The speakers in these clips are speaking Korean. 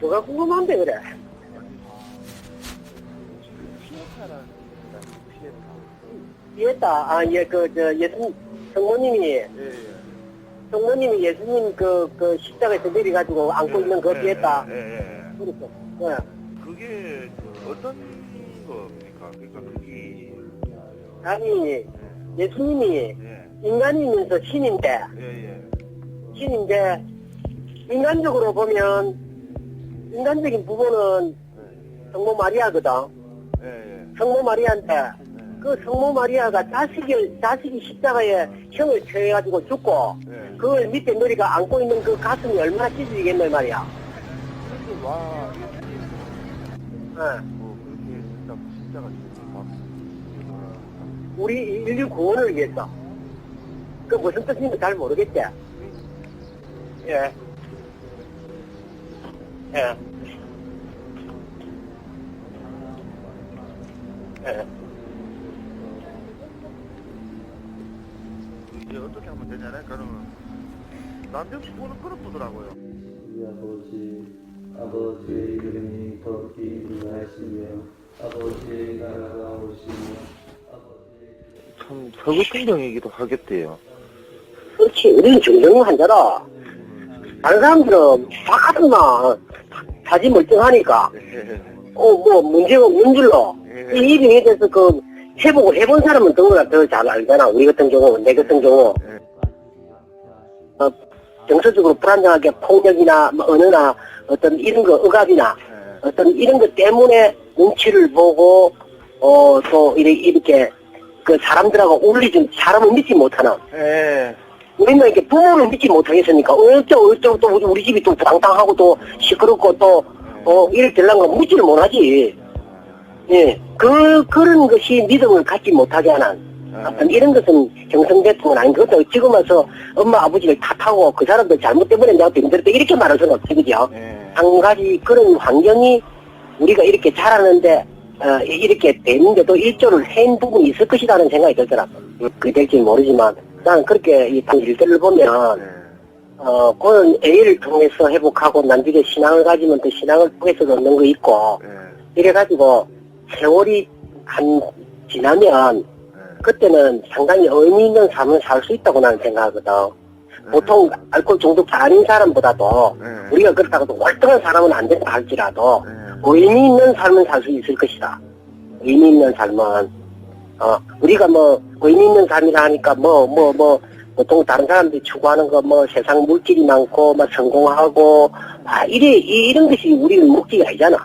뭐가 궁금한데 그래? 피했다. 아, 예, 그, 저, 예수님, 성모님이, 예, 예. 성모님이 예수님 그, 그 십자가에서 내려가지고 안고 있는 거 피했다. 예, 예, 예. 예. 그게 그 어떤 겁니까? 그러니까 그게 아니, 예수님이 예, 인간이면서 신인데, 예, 예. 신인데, 인간적으로 보면, 인간적인 부분은 성모 마리아거든. 예, 예. 성모 마리아인데, 예. 그 성모 마리아가 자식을, 자식이 십자가에 형을 처해가지고 죽고, 예. 그걸 밑에 머리가 안고 있는 그 가슴이 얼마나 찢어지겠노 말이야. 와, 예. 뭐 그렇게 진짜 지금 막 우리 인류 구원을 위해서. 그 무슨 뜻인지 잘 모르겠지? 예. 예. 예. 이제 어떻게 하면 되냐면 그러면 남병식 보는 그런 보더라고요. 우리 아버지, 아버지의 이름이 거룩히 인하시며 아버지의 나라가 오시며 아버지의 참 서구신경이기도 하겠대요. 그렇지. 우리는 정정 환자라. 다른 사람들은 바깥나 사지 멀쩡하니까. 예, 어, 뭐, 문제가 없는 줄로. 예. 이 일에 대해서 그, 회복을 해본 사람은 더구나 더 잘 알잖아. 우리 같은 경우, 내 같은 경우. 예. 어, 정서적으로 불안정하게 폭력이나 뭐 언어나 어떤 이런 거, 억압이나 예. 어떤 이런 것 때문에 눈치를 보고, 어, 또 이렇게, 이렇게 그 사람들하고 어울리지, 사람을 믿지 못하는. 예. 우리는 이렇게 부모를 믿지 못하겠으니까, 어쩌고 어쩌고 또 우리, 우리 집이 또 방탕하고 또 시끄럽고 또, 어, 이렇게 되려면 거 믿지를 못하지. 예. 그, 그런 것이 믿음을 갖지 못하게 하는 어떤 이런 것은 형성됐던 아닌 것도 지금 와서 엄마 아버지를 탓하고 그 사람들 잘못 때문에 내가 힘들었다 이렇게 말할 수는 없지, 그죠? 예. 한 가지 그런 환경이 우리가 이렇게 자라는데 어, 이렇게 되는데도 일조를 한 부분이 있을 것이라는 생각이 들더라고. 그게 될지 모르지만 나는 그렇게 이 일들을 보면 예. 어 그런 A를 통해서 회복하고 나중에 신앙을 가지면 또 신앙을 통해서 얻는 거 있고 예. 이래가지고 세월이 한 지나면 예. 그때는 상당히 의미 있는 삶을 살 수 있다고 나는 생각하거든. 보통 알코올 중독자 아닌 사람보다도 예. 우리가 그렇다고 월등한 사람은 안 된다 할지라도 예. 의미 있는 삶을 살 수 있을 것이다. 의미 있는 삶은 어 우리가 뭐 의미 있는 삶이라 하니까 뭐 뭐 뭐 보통 다른 사람들이 추구하는 거 뭐 세상 물질이 많고 막 성공하고 아 이래 이- 이런 것이 우리는 목적이 아니잖아.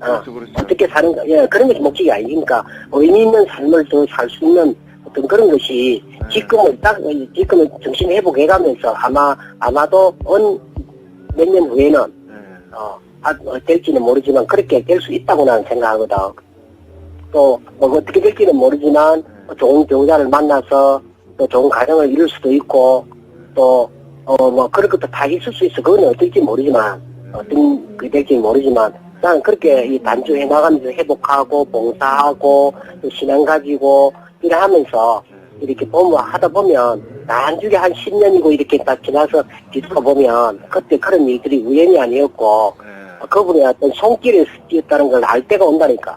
어, 그렇죠, 그렇죠. 어떻게 사는 가 예 그런 것이 목적이 아니니까 의미 있는 삶을 더 살 수 있는 어떤 그런 것이 네. 지금을 딱 지금을 정신 회복해가면서 아마 아마도 온몇년 후에는 예. 어, 아, 어, 될지는 모르지만 그렇게 될 수 있다고 나는 생각하거든. 또, 뭐 어떻게 될지는 모르지만 뭐 좋은 배우자를 만나서 또 좋은 가정을 이룰 수도 있고 또, 어, 뭐 그런 것도 다 있을 수 있어. 그건 어떨지 모르지만 어떤 그 될지 모르지만 나는 그렇게 이 단주해 나가면서 회복하고 봉사하고 또 신앙 가지고 이래 하면서 이렇게 보면 하다 보면 나중에 한 10년이고 이렇게 딱 지나서 뒤돌아보면 그때 그런 일들이 우연이 아니었고 예. 그분의 어떤 손길에 뛰었다는 걸 알 때가 온다니까.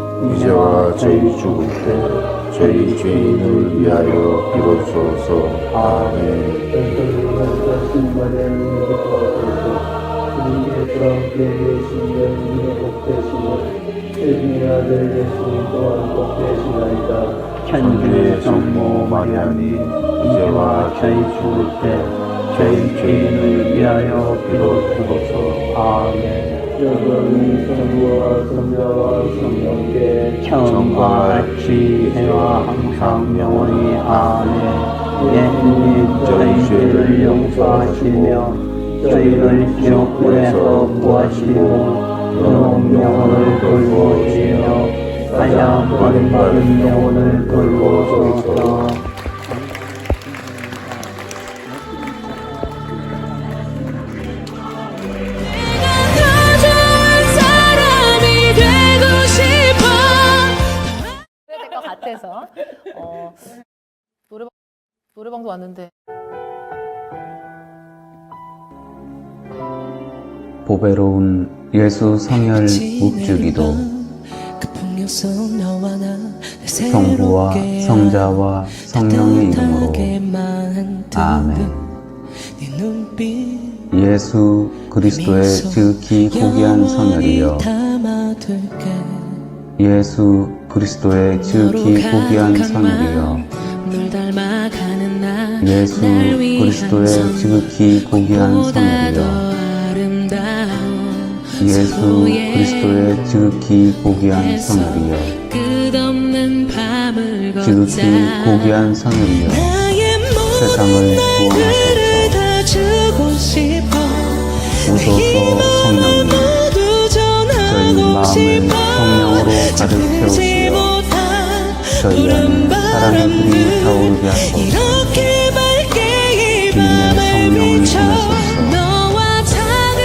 이제와 저희 죽을 때 저희 죄인을 위하여 비로소서. 아멘. 천주의 성모 마리아님 이제와 저희 죽을 때 저희 죄인을 위하여 빌어주소서 아멘 처음과 지혜와 항상 영원히 아멘 예수님 저희 죄를 용서하시며 저희를 지옥불에서 구하시고 영원 영혼을 돌보시며 가장 버림받은 영혼을 돌보소서 같아서 어, 노래방 노래방도 왔는데. 보배로운 예수 성혈 묵주기도 성부와 성자와 성령의 이름으로 아멘. 예수 그리스도의 지극히 고귀한 성혈이여 예수 그리스도의 지극히 고귀한 성혈이여 예수 그리스도의 지극히 고귀한 성혈이여 예수 그리스도의 지극히 고귀한 성혈이여 지극히 고귀한 성혈이여 세상을 구원하소서. 오소서 성령님 저희 마음을 가득 채우시어 저희 안에 사랑의 불이 타오르게 하소서 주님의 성령을 보내소서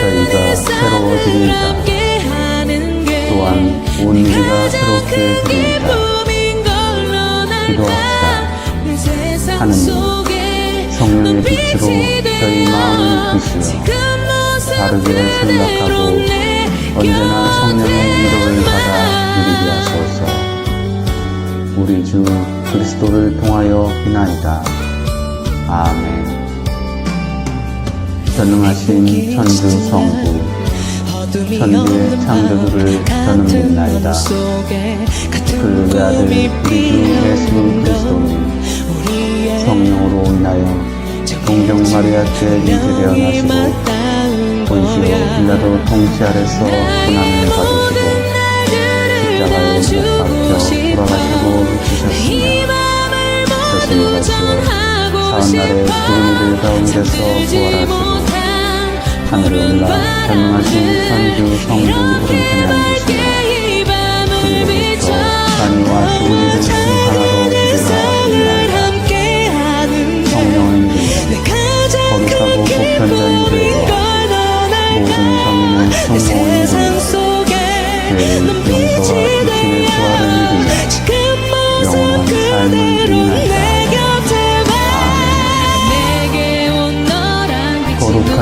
저희가 새로워지리이다 또한 온 우리가 새롭게 되리이다 기도합시다. 하느님 성령의 빛으로 저희 마음을 이끄시어 바르게 생각하고 언제나 성령의 위로를 받아 누리게 하소서. 우리 주 그리스도를 통하여 비나이다. 아멘. 전능하신 천주 성부 천주의 창조주를 저는 믿나이다. 그 외아들 우리 주 예수 그리스도님 성령으로 인하여 동정 마리아께 잉태되어 나시고 본시오 빌라도 통치 아래서 고난을 받으시고 부활하시고 하늘에 올라 전능하신 천주 성부 오른편에 앉으시며 그리로부터 자녀와 죽은 이들 중 하나로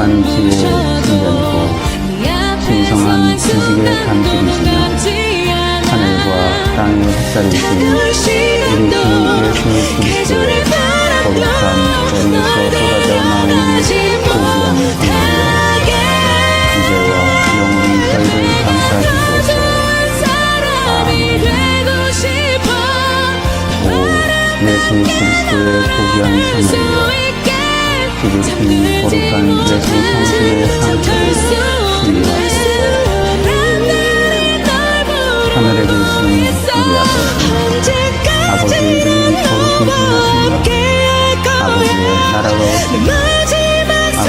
거룩한 지혜의 신전이고 신성한 지식의 간직이시며 하늘과 땅의 햇살이신 우리 주 예수 그리스도의 거룩한 전에서 쏟아져 나오는 고귀한 성령이여 이제와 영원히 저희를 감싸주소서 오 예수 그리스도의 고귀한 성령 지극히 거룩한 예수 성신의 상처를 치유하소서 하늘에 계신 우리 아버지 아버지 이름이 거룩히 빛나시며 아버지의 나라가 오시며 아버지의 뜻이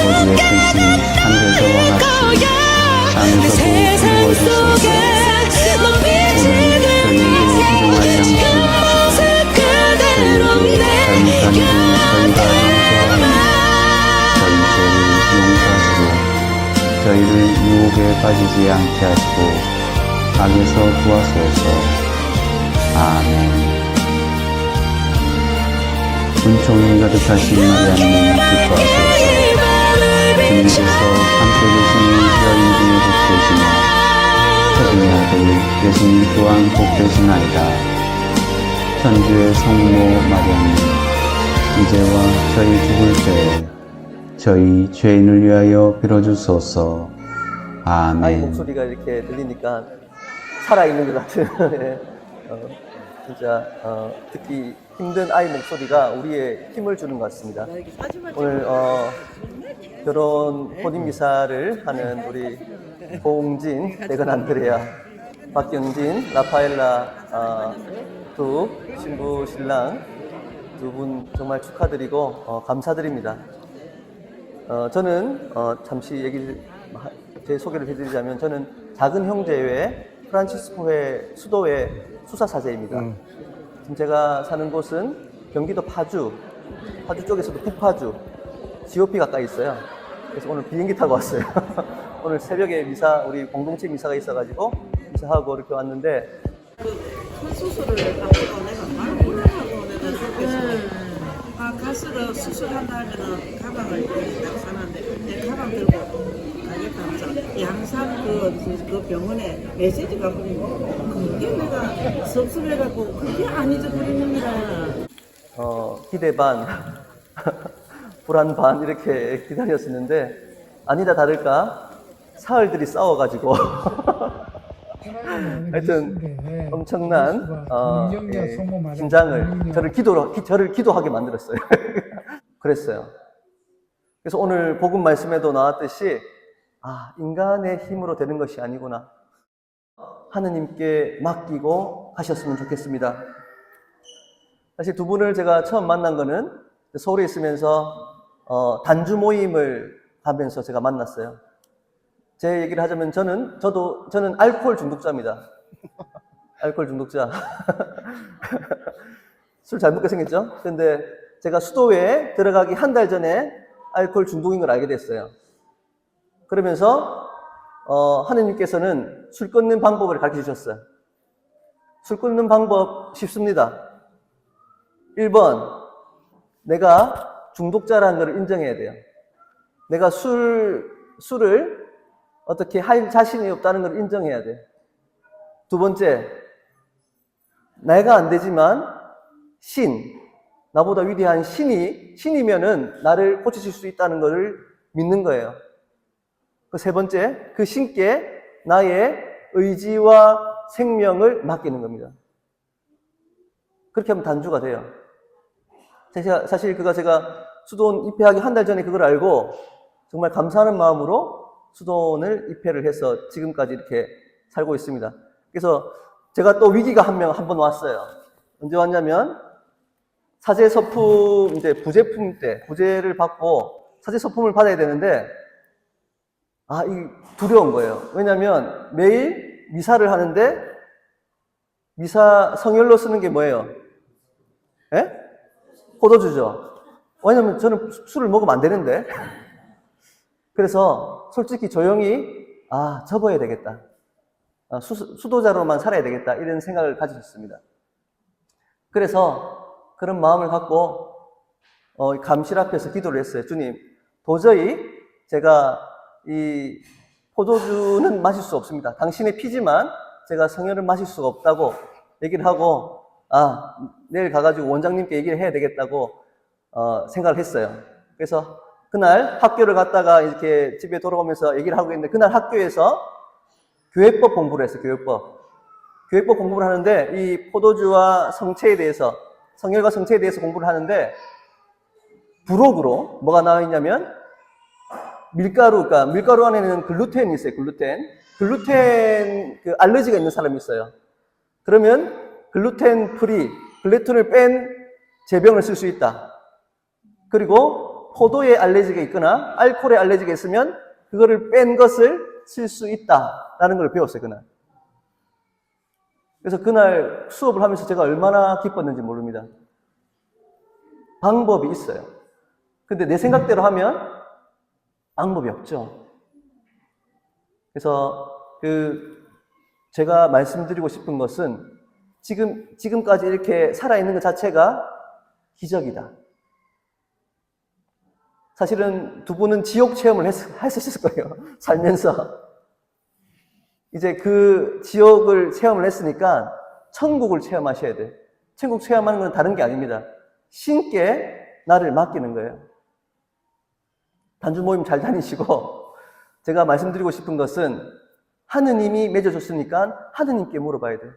하늘에서와 같이 땅에서도 이루어지소서 오늘 저희에게 일용할 양식을 주시고 저희에게 잘못한 일을 저희가 죄를 용서하시고 저희를 유혹에 빠지지 않게 하시고 악에서 구하소서. 아멘. 은총이 가득하신 마리아님 기뻐하소서. 주님께서 함께 계시니 여인 중에 복되시며 태중의 아들 예수님 또한 복되시나이다. 천주의 성모 마리아님 이제와 저희 죽을 때 저희 죄인을 위하여 빌어주소서 아이 아멘 목소리가 이렇게 들리니까 살아있는 것 같은 예. 어, 진짜 어, 듣기 힘든 아이 목소리가 우리의 힘을 주는 것 같습니다. 오늘 어, 결혼 혼인 미사를 하는 우리 고웅진, 대건 안드레아, 박경진, 라파엘라 어, 두 신부 신랑 두 분 정말 축하드리고 어, 감사드립니다. 어, 저는 어, 잠시 얘기를 하- 제 소개를 해드리자면 저는 작은 형제회 프란치스코회 수도회 수사사제입니다. 지금 제가 사는 곳은 경기도 파주, 파주 쪽에서도 북파주, GOP 가까이 있어요. 그래서 오늘 비행기 타고 왔어요. 오늘 새벽에 미사, 우리 공동체 미사가 있어가지고 미사하고 이렇게 왔는데 큰 수술을 몰라하고 아 가스로 수술한 다음에는 가방을 딱 사는데 내 가방 들고 가겠다 하면서 양산 그, 그 병원에 메시지가 보이고 그게 내가 섭섭해갖고 그게 안 잊어버리는 거라. 어, 기대 반, 불안 반 이렇게 기다렸었는데 아니다 다를까? 사흘들이 싸워가지고 하여튼 엄청난 어, 예, 긴장을 저를 기도로 기- 저를 기도하게 만들었어요. 그랬어요. 그래서 오늘 복음 말씀에도 나왔듯이 아 인간의 힘으로 되는 것이 아니구나 하느님께 맡기고 하셨으면 좋겠습니다. 사실 두 분을 제가 처음 만난 거는 서울에 있으면서 어, 단주 모임을 하면서 제가 만났어요. 제 얘기를 하자면 저는 저도 저는 알코올 중독자입니다. 알코올 중독자. 술 잘 먹게 생겼죠? 근데 제가 수도회에 들어가기 한 달 전에 알코올 중독인 걸 알게 됐어요. 그러면서 어, 하느님께서는 술 끊는 방법을 가르쳐 주셨어요. 술 끊는 방법 쉽습니다. 1번, 내가 중독자라는 걸 인정해야 돼요. 내가 술, 술을 어떻게 할 자신이 없다는 걸 인정해야 돼. 두 번째, 내가 안 되지만 신, 나보다 위대한 신이, 신이면은 나를 고치실 수 있다는 것을 믿는 거예요. 그 세 번째, 그 신께 나의 의지와 생명을 맡기는 겁니다. 그렇게 하면 단주가 돼요. 사실 그가 제가 수돈 입회하기 한 달 전에 그걸 알고 정말 감사하는 마음으로 수돈을 입회를 해서 지금까지 이렇게 살고 있습니다. 그래서 제가 또 위기가 한 명 한 번 왔어요. 언제 왔냐면 사제 서품 이제 부제품 때 부제를 받고 사제 서품을 받아야 되는데 아, 이 두려운 거예요. 왜냐면 매일 미사를 하는데 미사 성열로 쓰는 게 뭐예요? 예? 포도주죠. 왜냐면 저는 술을 먹으면 안 되는데. 그래서 솔직히 조용히, 아, 접어야 되겠다. 아, 수, 수도자로만 살아야 되겠다. 이런 생각을 가졌습니다. 그래서 그런 마음을 갖고, 어, 감실 앞에서 기도를 했어요. 주님, 도저히 제가 이 포도주는 마실 수 없습니다. 당신의 피지만 제가 성혈을 마실 수가 없다고 얘기를 하고, 아, 내일 가가지고 원장님께 얘기를 해야 되겠다고 어, 생각을 했어요. 그래서 그날 학교를 갔다가 이렇게 집에 돌아오면서 얘기를 하고 있는데 그날 학교에서 교회법 공부를 했어요. 교회법. 교회법 공부를 하는데 이 포도주와 성체에 대해서 성혈과 성체에 대해서 공부를 하는데 부록으로 뭐가 나와 있냐면 밀가루, 그러니까 밀가루 안에는 글루텐이 있어요. 글루텐. 글루텐 그 알러지가 있는 사람이 있어요. 그러면 글루텐 프리, 글루텐을 뺀 제병을 쓸 수 있다. 그리고 포도에 알레르기가 있거나 알코올에 알레르기가 있으면 그거를 뺀 것을 쓸수 있다라는 걸 배웠어요, 그날. 그래서 그날 수업을 하면서 제가 얼마나 기뻤는지 모릅니다. 방법이 있어요. 근데 내 생각대로 하면 방법이 없죠. 그래서 그 제가 말씀드리고 싶은 것은 지금 지금까지 이렇게 살아 있는 것 자체가 기적이다. 사실은 두 분은 지옥 체험을 했, 했으실 거예요. 살면서. 이제 그 지옥을 체험을 했으니까 천국을 체험하셔야 돼. 천국 체험하는 건 다른 게 아닙니다. 신께 나를 맡기는 거예요. 단주 모임 잘 다니시고, 제가 말씀드리고 싶은 것은 하느님이 맺어줬으니까 하느님께 물어봐야 돼요.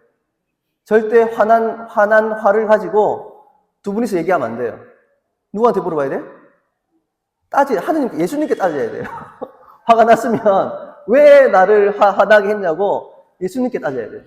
절대 화난, 화난 화를 가지고 두 분이서 얘기하면 안 돼요. 누구한테 물어봐야 돼? 따지, 하느님, 예수님께 따져야 돼요. 화가 났으면 왜 나를 화, 화나게 했냐고 예수님께 따져야 돼요.